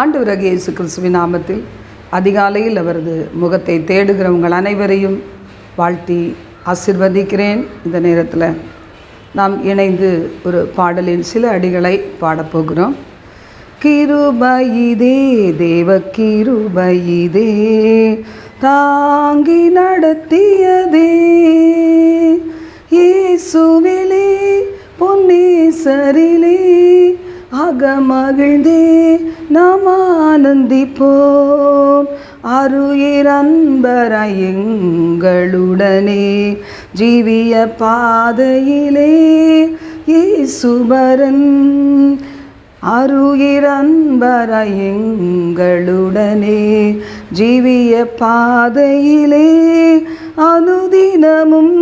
ஆண்டவராக இயேசு கிறிஸ்துவின் நாமத்தில் அதிகாலையில் அவரது முகத்தை தேடுகிறவங்கள் அனைவரையும் வாழ்த்தி ஆசிர்வதிக்கிறேன். இந்த நேரத்தில் நாம் இணைந்து ஒரு பாடலின் சில அடிகளை பாடப்போகிறோம் கிருபையிதே தேவ கிருபையிதே தாங்கி நடத்தியதே. இயேசுவிலே பொன்னேசரிலே அகமகிழ்ந்தே நாம் ஆனந்திப்போம். அருயிர் அன்பராய் எங்களுடனே ஜீவிய பாதையிலே ஈசுபரன் அருயிர் அன்பராய் எங்களுடனே ஜீவிய பாதையிலே அனுதினமும்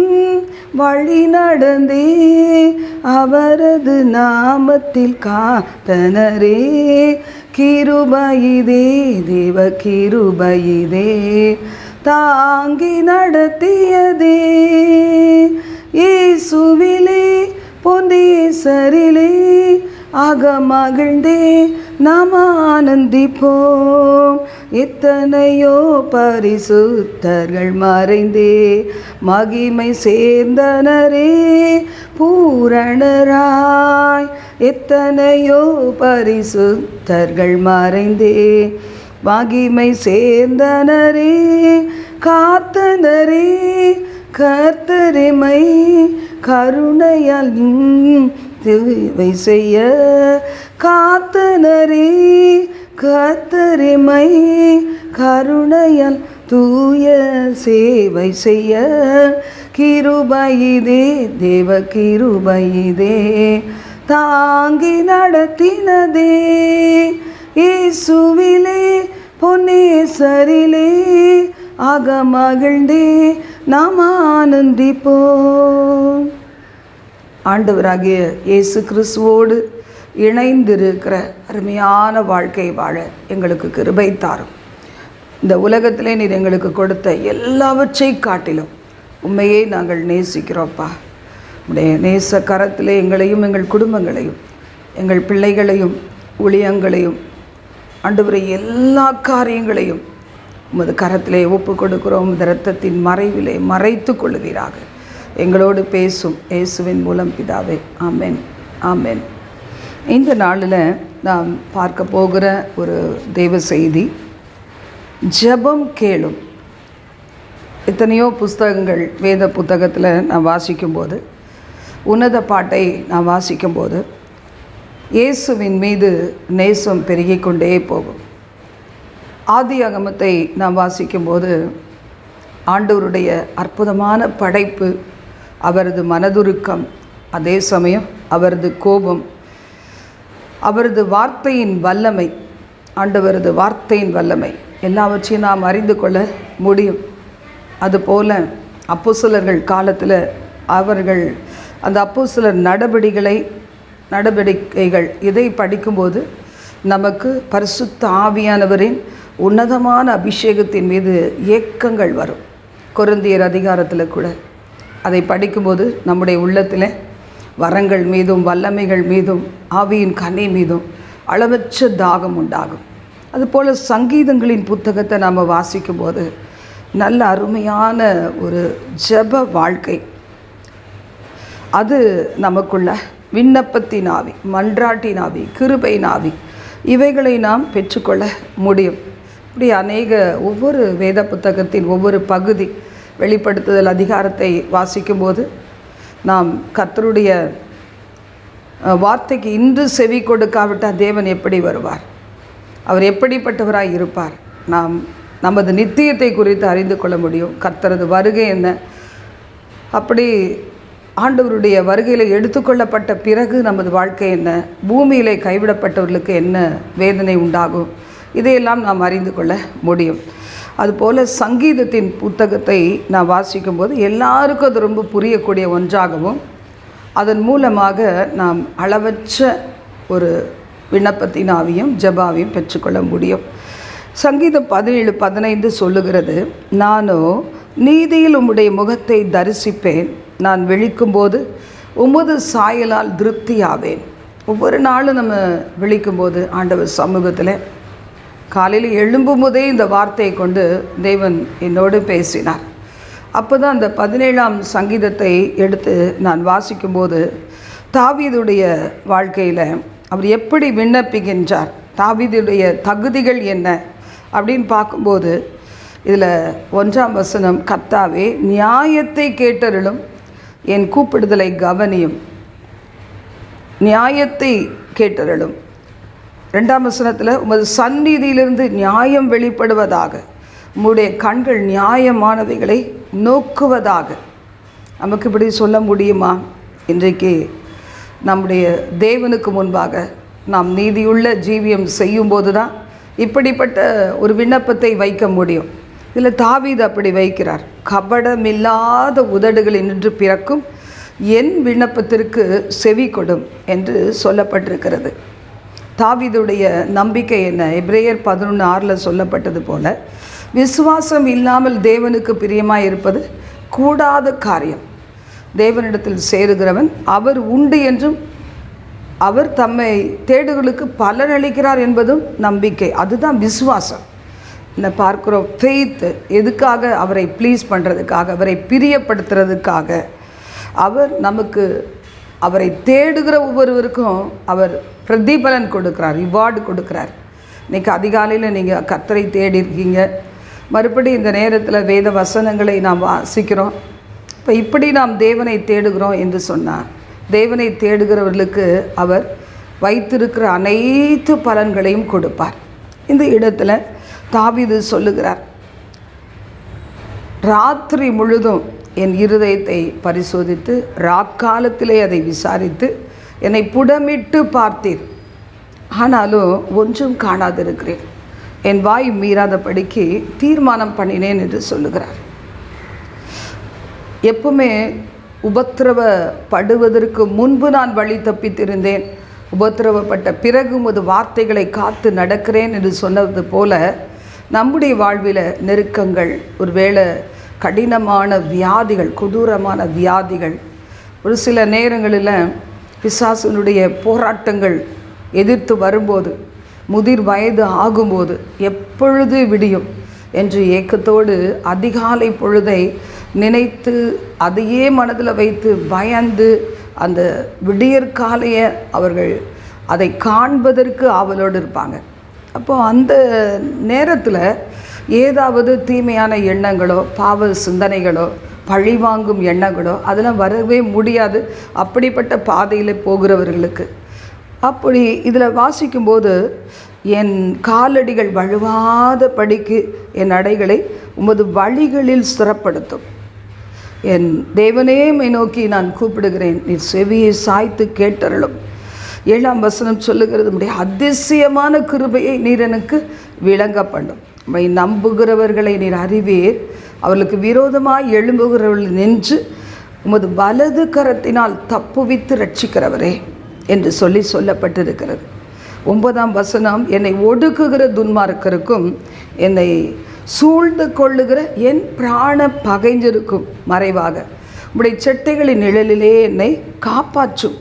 வழி நடந்தே அவரது நாமத்தில் காத்தனரே. கிருபையிதே தேவ கிருபையிதே தாங்கி நடத்தியதே. ஏசுவிலே பொந்தே சரிலே ஆக மகிழ்ந்தே நாம் ஆனந்திப்போம் எத்தனையோ பரிசுத்தர்கள் மறைந்தே மகிமை சேர்ந்தனரே பூரணராய் எத்தனையோ பரிசுத்தர்கள் மறைந்தே மகிமை சேர்ந்தனரே காத்தனரே கர்த்தரிமை கருணையால் தேவை செய்ய கா காத்தனரே கத்தரிமை கருணையால் தூய சேவை செய்ய. கிருபையிதே தேவ கிருபையிதே தாங்கி நடத்தினதே. இயேசுவிலே பொன்னேசரிலே ஆக மகிழ்ந்தே நாம் ஆனந்திப்போம். ஆண்டவராகிய இயேசு கிறிஸ்துவோடு இணைந்திருக்கிற அருமையான வாழ்க்கை வாழ எங்களுக்கு கிருபை தாரும். இந்த உலகத்திலே நீர் எங்களுக்கு கொடுத்த எல்லாவற்றை காட்டிலும் உண்மையை நாங்கள் நேசிக்கிறோப்பா. உடைய நேச கரத்திலே எங்களையும் எங்கள் குடும்பங்களையும் எங்கள் பிள்ளைகளையும் ஊழியங்களையும் ஆண்டவரை எல்லா காரியங்களையும் உமது கரத்திலே ஒப்பு கொடுக்கிறோம். இந்த மறைவிலே மறைத்து கொள்ளுவீராக. எங்களோடு பேசும் இயேசுவின் மூலம் பிதாவே. ஆமென். ஆமென். இந்த நாளில் நாம் பார்க்க போகிற ஒரு தெய்வ செய்தி. ஜெபம் கேளும். எத்தனையோ புஸ்தகங்கள் வேத புத்தகத்தில் நான் வாசிக்கும்போது உன்னத பாட்டை நான் வாசிக்கும்போது இயேசுவின் மீது நேசம் பெருகிக் கொண்டே போகும். ஆதி அகமத்தை நாம் வாசிக்கும்போது ஆண்டவருடைய அற்புதமான படைப்பு அவரது மனதுருக்கம் அதே சமயம் அவரது கோபம் அவரது வார்த்தையின் வல்லமை ஆண்டவரது வார்த்தையின் வல்லமை. எல்லாவற்றையும் நாம் அறிந்து கொள்ள முடியும். அதுபோல் அப்போ சிலர்கள் காலத்தில் அவர்கள் அந்த அப்போஸ்தலர் நடவடிக்கைகளை நடவடிக்கைகள் இதை படிக்கும்போது நமக்கு பரிசுத்த ஆவியானவரின் உன்னதமான அபிஷேகத்தின் மீது ஏக்கங்கள் வரும். குருந்தியர் அதிகாரத்தில் கூட. அதை படிக்கும்போது நம்முடைய உள்ளத்தில் வரங்கள் மீதும் வல்லமைகள் மீதும் ஆவியின் கனி மீதும் அளவற்ற தாகம் உண்டாகும். அதுபோல் சங்கீதங்களின் புத்தகத்தை நாம் வாசிக்கும்போது நல்ல அருமையான ஒரு ஜெப வாழ்க்கை. அது நமக்குள்ள விண்ணப்பத்தின் ஆவி மன்றாட்டின் ஆவி கிருபையின் ஆவி இவைகளை நாம் பெற்றுக்கொள்ள முடியும். இப்படி அநேக ஒவ்வொரு வேத புத்தகத்தின் ஒவ்வொரு பகுதி வெளிப்படுத்துதல் அதிகாரத்தை வாசிக்கும்போது நாம் கர்த்தருடைய வார்த்தைக்கு இன்று செவி கொடுக்காவிட்டால் தேவன் எப்படி வருவார்? அவர் எப்படிப்பட்டவராய் இருப்பார்? நாம் நமது நித்தியத்தை குறித்து அறிந்து கொள்ள முடியும். கர்த்தரது வருகை என்ன? அப்படி ஆண்டவருடைய வருகையில் எடுத்துக்கொள்ளப்பட்ட பிறகு நமது வாழ்க்கை என்ன? பூமியிலே கைவிடப்பட்டவர்களுக்கு என்ன வேதனை உண்டாகும்? இதையெல்லாம் நாம் அறிந்து கொள்ள முடியும். அதுபோல் சங்கீதத்தின் புத்தகத்தை நான் வாசிக்கும்போது எல்லாருக்கும் அது ரொம்ப புரியக்கூடிய ஒன்றாகவும் அதன் மூலமாக நாம் அளவற்ற ஒரு விண்ணப்பத்தினாவையும் ஜபாவையும் பெற்றுக்கொள்ள முடியும். சங்கீதம் பதினேழு பதினைந்து சொல்லுகிறது நானோ நீதியில் உம்முடைய முகத்தை தரிசிப்பேன். நான் விழிக்கும்போது உமது சாயலால் திருப்தியாவேன். ஒவ்வொரு நாளும் நம்ம விழிக்கும்போது ஆண்டவர் சமூகத்தில் காலையில் எழும்பும் போதே இந்த வார்த்தையை கொண்டு தேவன் என்னோடு பேசினார். அப்போ தான் அந்த பதினேழாம் சங்கீதத்தை எடுத்து நான் வாசிக்கும்போது தாவீதுடைய வாழ்க்கையில் அவர் எப்படி விண்ணப்பிக்கின்றார்? தாவீதுடைய தகுதிகள் என்ன? அப்படின்னு பார்க்கும்போது இதில் ஒன்றாம் வசனம் கர்த்தாவே நியாயத்தை கேட்டருளும் என் கூப்பிடுதலை கவனியும். நியாயத்தை கேட்டருளும். ரெண்டாம் வசனத்தில் உமது சந்நிதியிலிருந்து நியாயம் வெளிப்படுவதாக உம்முடைய கண்கள் நியாயமானவைகளை நோக்குவதாக. நமக்கு இப்படி சொல்ல முடியுமா? இன்றைக்கு நம்முடைய தேவனுக்கு முன்பாக நாம் நீதியுள்ள ஜீவியம் செய்யும்போது தான் இப்படிப்பட்ட ஒரு விண்ணப்பத்தை வைக்க முடியும். இதில் தாவீது அப்படி வைக்கிறார். கபடமில்லாத உதடுகளில் நின்று பிறக்கும் என் விண்ணப்பத்திற்கு செவி கொடும் என்று சொல்லப்பட்டிருக்கிறது. தாவிதுடைய நம்பிக்கை என்ன? எப்ரேயர் பதினொன்று ஆறில் சொல்லப்பட்டது போல விசுவாசம் இல்லாமல் தேவனுக்கு பிரியமாக இருப்பது கூடாத காரியம். தேவனிடத்தில் சேருகிறவன் அவர் உண்டு என்றும் அவர் தம்மை தேடுகளுக்கு பலனளிக்கிறார் என்பதும் நம்பிக்கை. அதுதான் விசுவாசம். இந்த பார்க்குறோம்? ஃபெய்த்து எதுக்காக அவரை ப்ளீஸ் பண்ணுறதுக்காக அவரை பிரியப்படுத்துறதுக்காக. அவர் நமக்கு அவரை தேடுகிற ஒவ்வொருவருக்கும் அவர் பிரதிபலன் கொடுக்குறார் ரிவார்டு கொடுக்குறார். இன்றைக்கி அதிகாலையில் நீங்கள் கத்தரை தேடி இருக்கீங்க மறுபடி இந்த நேரத்தில் வேத வசனங்களை நாம் வாசிக்கிறோம். இப்போ இப்படி நாம் தேவனை தேடுகிறோம் என்று சொன்னார். தேவனை தேடுகிறவர்களுக்கு அவர் வைத்திருக்கிற அனைத்து பலன்களையும் கொடுப்பார். இந்த இடத்துல தாவிது சொல்லுகிறார் ராத்திரி முழுதும் என் இருதயத்தை பரிசோதித்து ராக்காலத்திலே அதை விசாரித்து என்னை புடமிட்டு பார்த்தீர். ஆனாலும் ஒன்றும் காணாதிருக்கிறேன். என் வாய் மீறாதபடிக்கு தீர்மானம் பண்ணினேன் என்று சொல்லுகிறார். எப்பவுமே உபத்திரவப்படுவதற்கு முன்பு நான் வழி தப்பித்திருந்தேன். உபத்திரவப்பட்ட பிறகு உமது வார்த்தைகளை காத்து நடக்கிறேன் என்று சொன்னது போல நம்முடைய வாழ்வில் நெருக்கங்கள் ஒருவேளை கடினமான வியாதிகள் கொடூரமான வியாதிகள். ஒரு சில நேரங்களில் பிசாசனுடைய போராட்டங்கள் எதிர்த்து வரும்போது முதிர் வயது ஆகும்போது எப்பொழுது விடியும் என்று ஏக்கத்தோடு அதிகாலை பொழுதை நினைத்து அதையே மனதில் வைத்து பயந்து அந்த விடியற்காலைய அவர்கள் அதை காண்பதற்கு ஆவலோடு இருப்பாங்க. அப்போது அந்த நேரத்தில் ஏதாவது தீமையான எண்ணங்களோ பாவ சிந்தனைகளோ பழி வாங்கும் எண்ணங்களோ அதெல்லாம் வரவே முடியாது. அப்படிப்பட்ட பாதையில் போகிறவர்களுக்கு. அப்படி இதில் வாசிக்கும்போது என் காலடிகள் வழுவாத படிக்கு என் அடைகளை உமது வழிகளில் ஸ்திரப்படுத்தும் என் தேவனே மை நோக்கி நான் கூப்பிடுகிறேன். நீ செவியை சாய்த்து கேட்டருளும். ஏழாம் வசனம் சொல்லுகிறது அதிசயமான கிருபையை நீர் எனக்கு விளங்க பண்ணும் உம்மை நம்புகிறவர்களை நீர் அறிவீர். அவர்களுக்கு விரோதமாய் எழும்புகிறவர்கள் நின்று உமது வலது கரத்தினால் தப்புவித்து ரட்சிக்கிறவரே என்று சொல்லி சொல்லப்பட்டிருக்கிறது. ஒன்பதாம் வசனம் என்னை ஒடுக்குகிற துன்மார்க்கருக்கும் என்னை சூழ்ந்து கொள்ளுகிற என் பிராண பகைஞ்சிருக்கும் மறைவாக. உடைய செட்டைகளின் நிழலிலே என்னை காப்பாற்றும்.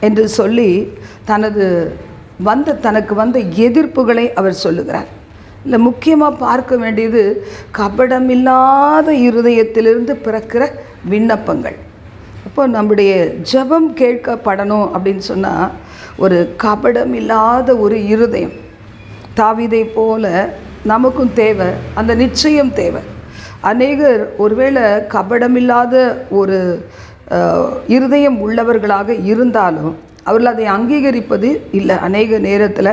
என்று சொல்லி தனது வந்த தனக்கு வந்த எதிர்ப்புகளை அவர் சொல்லுகிறார். இல்லை முக்கியமாக பார்க்க வேண்டியது கபடமில்லாத இருதயத்திலிருந்து பிறக்கிற விண்ணப்பங்கள். அப்போ நம்முடைய ஜெபம் கேட்கப்படணும் அப்படின்னு சொன்னால் ஒரு கபடம் இல்லாத ஒரு இருதயம். தாவிதை போல நமக்கும் தேவை அந்த நிச்சயம் தேவை. அநேகர் ஒருவேளை கபடமில்லாத ஒரு இருதயம் உள்ளவர்களாக இருந்தாலும் அவர்கள் அதை அங்கீகரிப்பது இல்லை. அநேக நேரத்தில்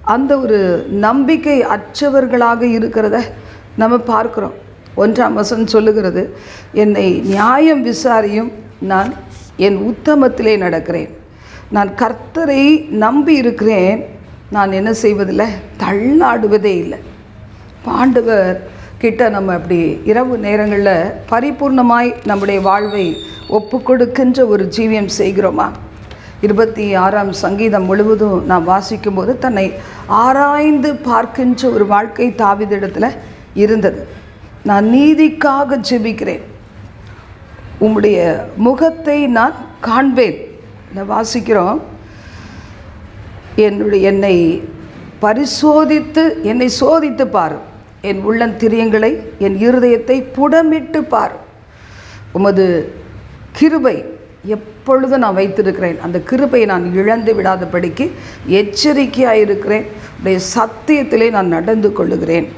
அந்த ஒரு நம்பிக்கை அற்றவர்களாக இருக்கிறத நம்ம பார்க்குறோம். ஒன்றாம் வசன் சொல்லுகிறது என்னை நியாயம் விசாரியும் நான் என் உத்தமத்திலே நடக்கிறேன். நான் கர்த்தரை நம்பி இருக்கிறேன். நான் என்ன செய்வதில்லை? தள்ளாடுவதே இல்லை. பாண்டவர் கிட்ட நம்ம அப்படி இரவு நேரங்களில் பரிபூர்ணமாய் நம்முடைய வாழ்வை ஒப்பு கொடுக்கின்ற ஒரு ஜீவியம் செய்கிறோமா? இருபத்தி ஆறாம் சங்கீதம் முழுவதும் நான் வாசிக்கும்போது தன்னை ஆராய்ந்து பார்க்கின்ற ஒரு வாழ்க்கை தாவிதிடத்தில் இருந்தது. நான் நீதிக்காக ஜெபிக்கிறேன். உம்முடைய முகத்தை நான் காண்பேன். வாசிக்கிறோம். என்னுடைய என்னை பரிசோதித்து என்னை சோதித்து பார். என் உள்ளந்திரியங்களை என் இருதயத்தை புடமிட்டு பார். உமது கிருபை எப்பொழுதும் நான் வைத்திருக்கிறேன்? அந்த கிருபையை நான் இழந்து விடாதபடிக்கு எச்சரிக்கையாக இருக்கிறேன் உடைய சத்தியத்திலே நான் நடந்து கொள்ளுகிறேன்.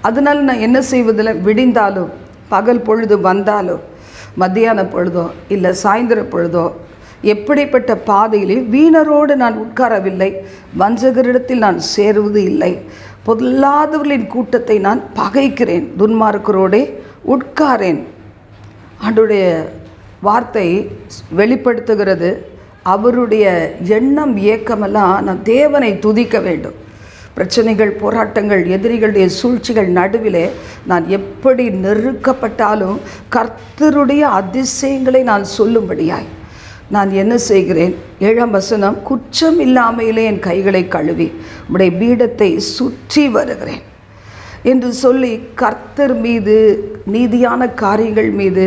அதனால் நான் என்ன செய்வதில் விடிந்தாலும் பகல் பொழுது வந்தாலோ மத்தியான பொழுதோ இல்லை சாயந்தர பொழுதோ எப்படிப்பட்ட பாதையிலே வீணரோடு நான் உட்காரவில்லை. வஞ்சகரிடத்தில் நான் சேருவது இல்லை. பொல்லாதவர்களின் கூட்டத்தை நான் பகைக்கிறேன். துன்மார்க்கரோடே உட்காரேன். ஆண்டுடைய வார்த்தை வெளிப்படுத்துகிறது. அவருடைய எண்ணம் இயக்கமெல்லாம் நான் தேவனை துதிக்க வேண்டும். பிரச்சனைகள் போராட்டங்கள் எதிரிகளுடைய சூழ்ச்சிகள் நடுவிலே நான் எப்படி நெருக்கப்பட்டாலும் கர்த்தருடைய அதிசயங்களை நான் சொல்லும்படியாய் நான் என்ன செய்கிறேன்? ஏழாம் வசனம் குற்றம் இல்லாமையிலே என் கைகளை கழுவி உடைய பீடத்தை சுற்றி வருகிறேன் என்று சொல்லி கர்த்தர் மீது நீதியான காரியங்கள் மீது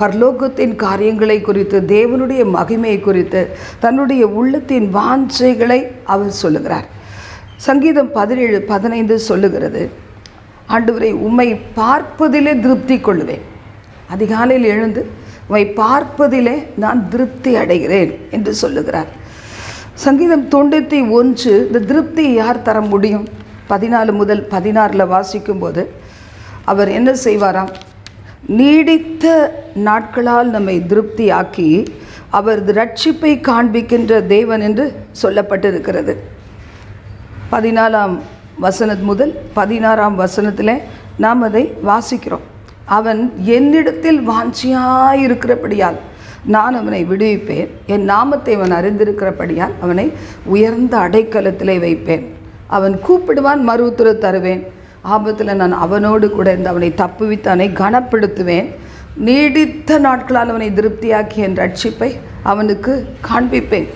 பரலோகத்தின் காரியங்களை குறித்து தேவனுடைய மகிமையை குறித்து தன்னுடைய உள்ளத்தின் வாஞ்சைகளை அவர் சொல்லுகிறார். சங்கீதம் பதினேழு பதினைந்து சொல்லுகிறது ஆண்டவரை உம்மை பார்ப்பதிலே திருப்தி கொள்ளுவேன். அதிகாலையில் எழுந்து உம்மை பார்ப்பதிலே நான் திருப்தி அடைகிறேன் என்று சொல்லுகிறார். சங்கீதம் தொண்ணூற்றி ஒன்று இந்த திருப்தி யார் தர முடியும்? பதினாலு முதல் பதினாறில் வாசிக்கும்போது அவர் என்ன செய்வாராம்? நீடித்த நாட்களால் நம்மை திருப்தியாக்கி அவரது ரட்சிப்பை காண்பிக்கின்ற தேவன் என்று சொல்லப்பட்டிருக்கிறது. பதினாலாம் வசனத் முதல் பதினாறாம் வசனத்தில் நாம் அதை வாசிக்கிறோம். அவன் என்னிடத்தில் வாஞ்சியாயிருக்கிறபடியால் நான் அவனை விடுவிப்பேன். என் நாமத்தை அவன் அறிந்திருக்கிறபடியால் அவனை உயர்ந்த அடைக்கலத்திலே வைப்பேன். அவன் கூப்பிடுவான் மறு தருவேன். ஆபத்தில் நான் அவனோடு கூட இருந்து அவனை தப்புவித்து அவனை கனப்படுத்துவேன். நீடித்த நாட்களால் அவனை திருப்தியாக்கி என் ரட்சிப்பை அவனுக்கு காண்பிப்பேன்.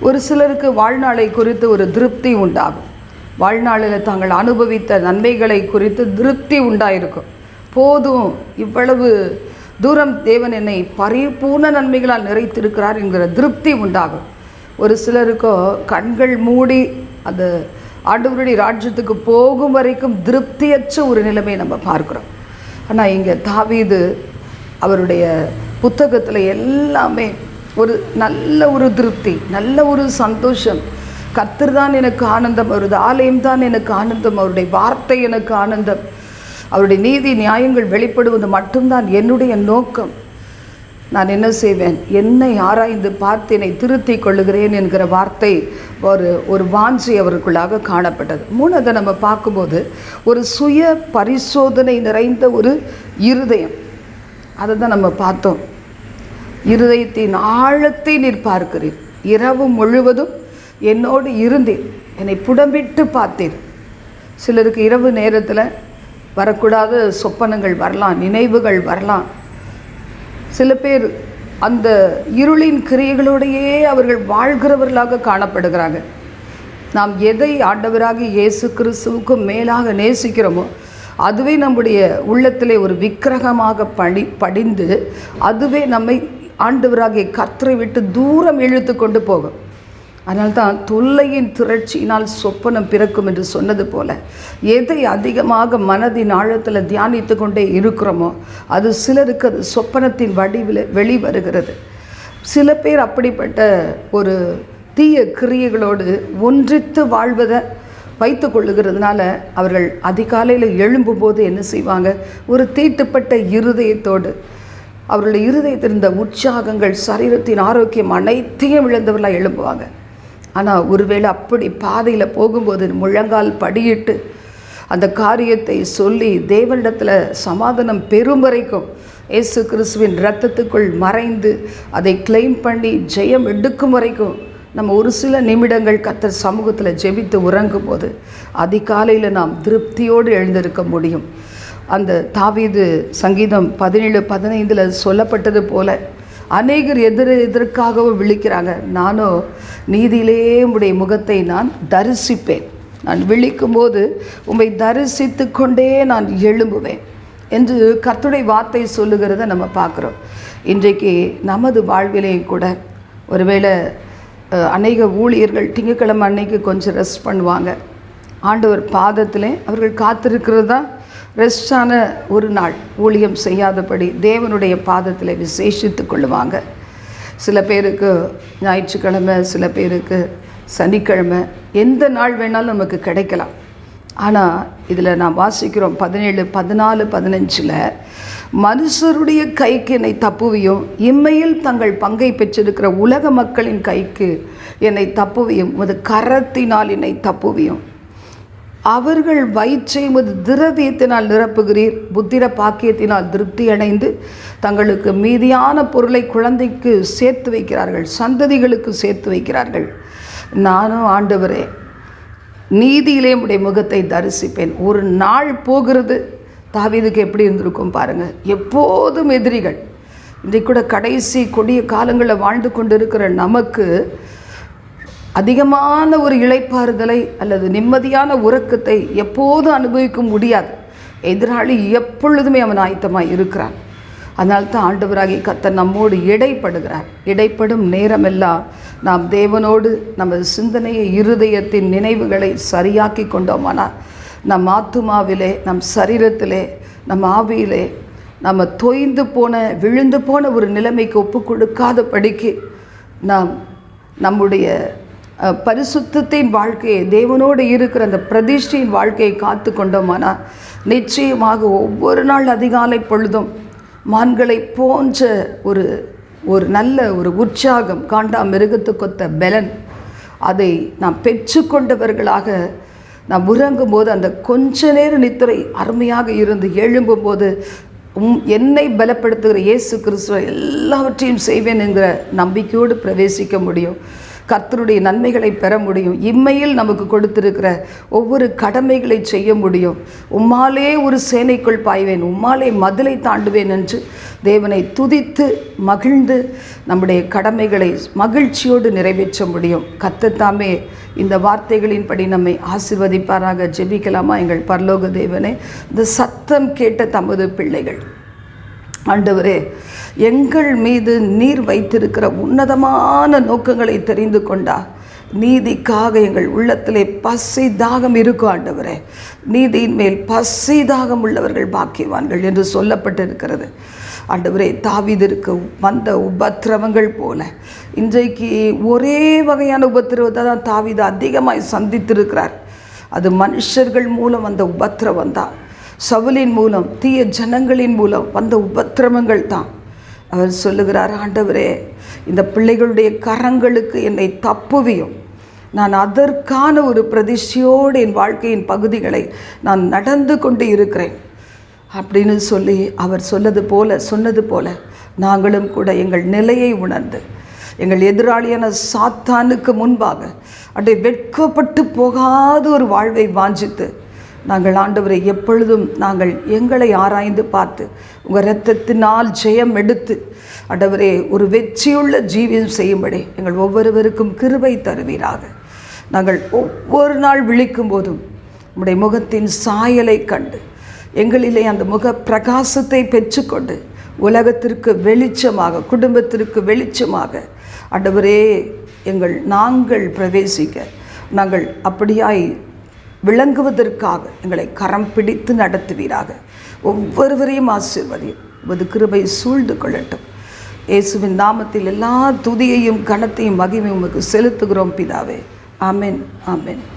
ஒரு சிலருக்கு வாழ்நாளை குறித்து ஒரு திருப்தி உண்டாகும். வாழ்நாளில் தாங்கள் அனுபவித்த நன்மைகளை குறித்து திருப்தி உண்டாயிருக்கும். போதும் இவ்வளவு தூரம் தேவன் என்னை பரிபூர்ண நன்மைகளால் நிறைத்திருக்கிறார் என்கிற திருப்தி உண்டாகும். ஒரு சிலருக்கோ கண்கள் மூடி அந்த ஆண்டவருடைய ராஜ்யத்துக்கு போகும் வரைக்கும் திருப்தியற்ற ஒரு நிலைமையை நம்ம பார்க்குறோம். ஆனால் இங்கே தாவீது அவருடைய புத்தகத்தில் எல்லாமே ஒரு நல்ல ஒரு திருப்தி நல்ல ஒரு சந்தோஷம். கர்த்தர் தான் எனக்கு ஆனந்தம் அவரது ஆலயம் தான் எனக்கு ஆனந்தம் அவருடைய வார்த்தை எனக்கு ஆனந்தம். அவருடைய நீதி நியாயங்கள் வெளிப்படுவது மட்டும்தான் என்னுடைய நோக்கம். நான் என்ன செய்வேன்? என்னை ஆராய்ந்து பார்த்து என்னை திருத்திக் கொள்ளுகிறேன் என்கிற வார்த்தை ஒரு ஒரு வாஞ்சி அவருக்குள்ளாக காணப்பட்டது. மூணதை நம்ம பார்க்கும்போது ஒரு சுய பரிசோதனை நிறைந்த ஒரு இருதயம். அதை தான் நம்ம பார்த்தோம். இருதயத்தின் ஆழத்தை நீர் பார்க்கிறீர். இரவு முழுவதும் என்னோடு இருந்தீர். என்னை புடம்பிட்டு பார்த்தீர். சிலருக்கு இரவு நேரத்தில் வரக்கூடாத சொப்பனங்கள் வரலாம் நினைவுகள் வரலாம். சில பேர் அந்த இருளின் கிரியைகளோடையே அவர்கள் வாழ்கிறவர்களாக காணப்படுகிறாங்க. நாம் எதை ஆண்டவராக இயேசு கிறிஸ்துவுக்கு மேலாக நேசிக்கிறோமோ அதுவே நம்முடைய உள்ளத்திலே ஒரு விக்கிரகமாக படி படிந்து அதுவே நம்மை ஆண்டவராகிய கத்தரை விட்டு தூரம் இழுத்து கொண்டு போகும். அதனால்தான் தொல்லையின் திரட்சியினால் சொப்பனம் பிறக்கும் என்று சொன்னது போல எதை அதிகமாக மனதின் ஆழத்தில் தியானித்து கொண்டே இருக்கிறோமோ அது சிலருக்கு அது சொப்பனத்தின் வடிவில் வெளிவருகிறது. சில பேர் அப்படிப்பட்ட ஒரு தீய கிரியைகளோடு ஒன்றித்து வாழ்வதை வைத்து கொள்ளுகிறதுனால அவர்கள் அதிகாலையில் எழும்பும்போது என்ன செய்வாங்க? ஒரு தீட்டுப்பட்ட இருதயத்தோடு அவர்களுடைய இருதயத்தில் இருந்த உற்சாகங்கள் சரீரத்தின் ஆரோக்கியம் அனைத்தையும் இழந்தவர்களாக எழும்புவாங்க. ஆனால் ஒருவேளை அப்படி பாதையில் போகும்போது முழங்கால் படியிட்டு அந்த காரியத்தை சொல்லி தேவனிடத்தில் சமாதானம் பெறும் வரைக்கும் இயேசு கிறிஸ்துவின் ரத்தத்துக்குள் மறைந்து அதை கிளைம் பண்ணி ஜெயம் எடுக்கும் வரைக்கும் நம்ம ஒரு சில நிமிடங்கள் கத்தர் சமூகத்தில் ஜெபித்து உறங்கும் போது அதிகாலையில் நாம் திருப்தியோடு எழுந்திருக்க முடியும். அந்த தாவீது சங்கீதம் பதினேழு பதினைந்தில் சொல்லப்பட்டது போல அநேகர் எதிர் எதற்காகவும் விழிக்கிறாங்க. நானோ நீதியிலே உடைய முகத்தை நான் தரிசிப்பேன். நான் விழிக்கும்போது உம்மை தரிசித்து கொண்டே நான் எழும்புவேன் என்று கர்த்துடைய வார்த்தை சொல்லுகிறத நம்ம பார்க்குறோம். இன்றைக்கு நமது வாழ்விலையும் கூட ஒருவேளை அநேக ஊழியர்கள் திங்கட்கிழமை அன்னைக்கு கொஞ்சம் ரெஸ்ட் பண்ணுவாங்க. ஆண்டவர் பாதத்திலே அவர்கள் காத்திருக்கிறது? தான் ரெஸ்டான ஒரு நாள் ஊழியம் செய்யாதபடி தேவனுடைய பாதத்தில் விசேஷித்து கொள்ளுவாங்க. சில பேருக்கு ஞாயிற்றுக்கிழமை சில பேருக்கு சனிக்கிழமை எந்த நாள் வேணாலும் நமக்கு கிடைக்கலாம். ஆனால் இதில் நான் வாசிக்கிறோம் பதினேழு பதினாலு பதினஞ்சில் மனுஷருடைய கைக்கு என்னை தப்புவியும் இம்மையில் தங்கள் பங்கை பெற்றிருக்கிற உலக மக்களின் கைக்கு என்னை தப்புவியும் உமது கரத்தினால் என்னை தப்புவியும். அவர்கள் வயிற்றை உமது திரவியத்தினால் நிரப்புகிறீர். புத்திர பாக்கியத்தினால் திருப்தி அடைந்து தங்களுக்கு மீதியான பொருளை குழந்தைக்கு சேர்த்து வைக்கிறார்கள். சந்ததிகளுக்கு சேர்த்து வைக்கிறார்கள். நானும் ஆண்டவரே நீதியிலே உடைய முகத்தை தரிசிப்பேன். ஒரு நாள் போகிறது. தாவீதுக்கு எப்படி இருந்திருக்கும் பாருங்க. எப்போதும் எதிரிகள். இன்றைக்கு கூட கடைசி கொடிய காலங்களில் வாழ்ந்து கொண்டிருக்கிற நமக்கு அதிகமான ஒரு இழைப்பாறுதலை அல்லது நிம்மதியான உறக்கத்தை எப்போதும் அனுபவிக்க முடியாது. எதிராளி எப்பொழுதுமே அவன் ஆயத்தமாக இருக்கிறான். அதனால்தான் ஆண்டவராகி கத்தர் நம்மோடு இடைப்படுகிறார். இடைப்படும் நேரமெல்லாம் நாம் தேவனோடு நமது சிந்தனையை இருதயத்தின் நினைவுகளை சரியாக்கி கொண்டோமானால் நம் ஆத்துமாவிலே நம் சரீரத்திலே நம் ஆவியிலே நம்ம தொய்ந்து போன விழுந்து போன ஒரு நிலைமைக்கு ஒப்பு கொடுக்காத படிக்கு நாம் நம்முடைய பரிசுத்தத்தின் வாழ்க்கையை தேவனோடு இருக்கிற அந்த பிரதிஷ்டையின் வாழ்க்கையை காத்து கொண்டோமானால் நிச்சயமாக ஒவ்வொரு நாள் அதிகாலை பொழுதும் மான்களை போன்ற ஒரு ஒரு நல்ல ஒரு உற்சாகம் காண்டா மிருகத்துக்கொத்த பலன் அதை நாம் பெற்றுக்கொண்டவர்களாக நாம் உறங்கும் போது அந்த கொஞ்ச நேர நித்திரை அருமையாக இருந்து எழும்பும்போது உம் என்னை பலப்படுத்துகிற இயேசு கிறிஸ்துவ எல்லாவற்றையும் செய்வேன் என்கிற நம்பிக்கையோடு பிரவேசிக்க முடியும். கர்த்தருடைய நன்மைகளை பெற முடியும். இம்மையில் நமக்கு கொடுத்திருக்கிற ஒவ்வொரு கடமைகளை செய்ய முடியும். உம்மாலே ஒரு சேனைக்குள் பாய்வேன் உம்மாலே மதிலை தாண்டுவேன் என்று தேவனை துதித்து மகிழ்ந்து நம்முடைய கடமைகளை மகிழ்ச்சியோடு நிறைவேற்ற முடியும். கத்தத்தாமே இந்த வார்த்தைகளின்படி நம்மை ஆசிர்வதிப்பாராக. ஜெபிக்கலாமா எங்கள் பரலோக தேவனே? இந்த சத்தம் கேட்ட தமது பிள்ளைகள். ஆண்டவரே எங்கள் மீது நீர் வைத்திருக்கிற உன்னதமான நோக்கங்களை தெரிந்து கொண்டா நீதிக்காக எங்கள் உள்ளத்திலே பசி தாகம் இருக்கும் ஆண்டவரே. நீதியின் மேல் பசி தாகம் உள்ளவர்கள் பாக்கியவான்கள் என்று சொல்லப்பட்டிருக்கிறது. ஆண்டவரே தாவிதிற்கு வந்த உபத்திரவங்கள் போல இன்றைக்கு ஒரே வகையான உபத்திரவத்தை தான் தாவித அதிகமாய் சந்தித்திருக்கிறார். அது மனுஷர்கள் மூலம் வந்த உபத்திரவம் தான். சவுலின் மூலம் தீய ஜனங்களின் மூலம் வந்த உபத்திரமங்கள் தான். அவர் சொல்லுகிறார் ஆண்டவரே இந்த பிள்ளைகளுடைய கரங்களுக்கு என்னை தப்புவியும். நான் அதற்கான ஒரு பிரதிஷ்டியோடு என் வாழ்க்கையின் பகுதிகளை நான் நடந்து கொண்டு இருக்கிறேன். அப்படின்னு சொல்லி அவர் சொன்னது போல சொன்னது போல நாங்களும் கூட எங்கள் நிலையை உணர்ந்து எங்கள் எதிராளியான சாத்தானுக்கு முன்பாக அப்படியே வெட்கப்பட்டு போகாத ஒரு வாழ்வை வாஞ்சித்து நாங்கள் ஆண்டவரை எப்பொழுதும் நாங்கள் எங்களை ஆராய்ந்து பார்த்து உங்கள் இரத்தத்தினால் ஜெயம் எடுத்து ஆண்டவரே ஒரு வெற்றியுள்ள ஜீவியம் செய்யும்படி எங்கள் ஒவ்வொருவருக்கும் கிருபை தருவீராக. நாங்கள் ஒவ்வொரு நாள் விழிக்கும் போதும் உம்முடைய முகத்தின் சாயலை கண்டு எங்களிலே அந்த முக பிரகாசத்தை பெற்றுக்கொண்டு உலகத்திற்கு வெளிச்சமாக குடும்பத்திற்கு வெளிச்சமாக ஆண்டவரே எங்கள் நாங்கள் பிரவேசிக்க நாங்கள் அப்படியாய் விளங்குவதற்காக எங்களை கரம் பிடித்து நடத்துவீராக. ஒவ்வொருவரையும் ஆசீர்வதியும். உமது கிருபை சூழ்ந்து கொள்ளட்டும். இயேசுவின் நாமத்தில் எல்லா துதியையும் கனத்தையும் மகிமையும் உமக்கு செலுத்துகிறோம் பிதாவே. ஆமென் ஆமென்.